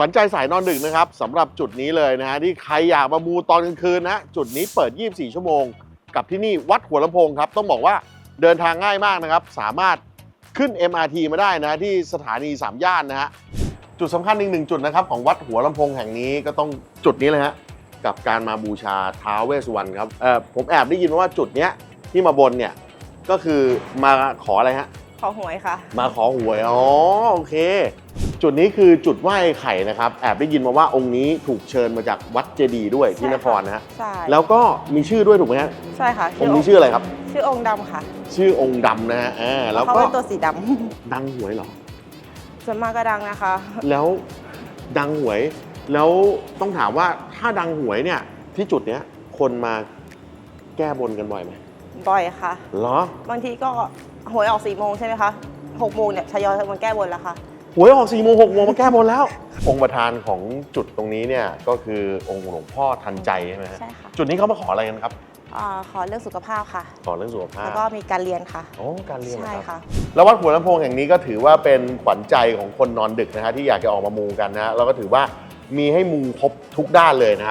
ขวัญใจสายนอนดึกนะครับสำหรับจุดนี้เลยนะฮะที่ใครอยากมามูตอนกลางคืนนะจุดนี้เปิด 24 ชั่วโมง กับที่นี่วัดหัวลำโพงครับต้องบอกว่าเดินทางง่ายมากนะครับ สามารถขึ้น MRT มาได้นะที่สถานีสามย่านนะฮะจุดสำคัญอีกหนึ่งจุดนะครับของวัดหัวลำโพงแห่งนี้ก็ต้องจุดนี้เลยฮะกับการมาบูชาท้าวเวสสุวรรณครับเออผมแอบได้ยินมาว่าจุดเนี้ยที่มาบนเนี่ยก็คือมาขออะไรฮะขอหวยค่ะ มาขอหวยอ๋อโอเค จุดนี้คือจุดไหว้ไข่นะครับแอบได้ยินมาว่าองค์นี้ถูกเชิญมาจากวัดเจดีย์ด้วยที่ใช่นค่ะครนะฮะใช่แล้วก็มีชื่อด้วยถูกไหมฮะใช่ค่ะองค์นี้ชื่ออะไรครับ ชื่อองค์ดำค่ะ ชื่อองค์ดำนะฮะอ่าแล้วเขาก็เป็นตัวสีดดังหวยเหรอำส่วนมากก็ดังนะคะ แล้วดังหวย แล้วต้องถามว่าถ้าดังหวยเนี่ย ที่จุดเนี้ยคนมาแก้บนกันบ่อยไหมบ่อยค่ะ เหรอ บางทีก็หวยออกสี่โมงใช่ไหมคะหกโมงเนี่ยทยอยมาแก้บนแล้วค่ะ หวยออก4ี่โมงหกโมงมาแก้บนแล้ว องค์ประธานของจุดตรงนี้เนี่ยก็คือองค์หลวงพ่อทันใจใช่ไหมฮะใช่ค่ะ จุดนี้เขามาขออะไรกันครับ อ่าขอเรื่องสุขภาพค่ะ ขอเรื่องสุขภาแล้พวก็มีการเรียนค่ะ โอ้การเรียนนะใช่ครับ ค่ะ แล้ววัดหัวลำโพงแห่งนี้ก็ถือว่าเป็นขวัญใจของคนนอนดึกนะฮะที่อยากจะออกมามูกันนะฮะแล้วก็ถือว่ามีให้มูครบทุกด้านเลยนะฮะ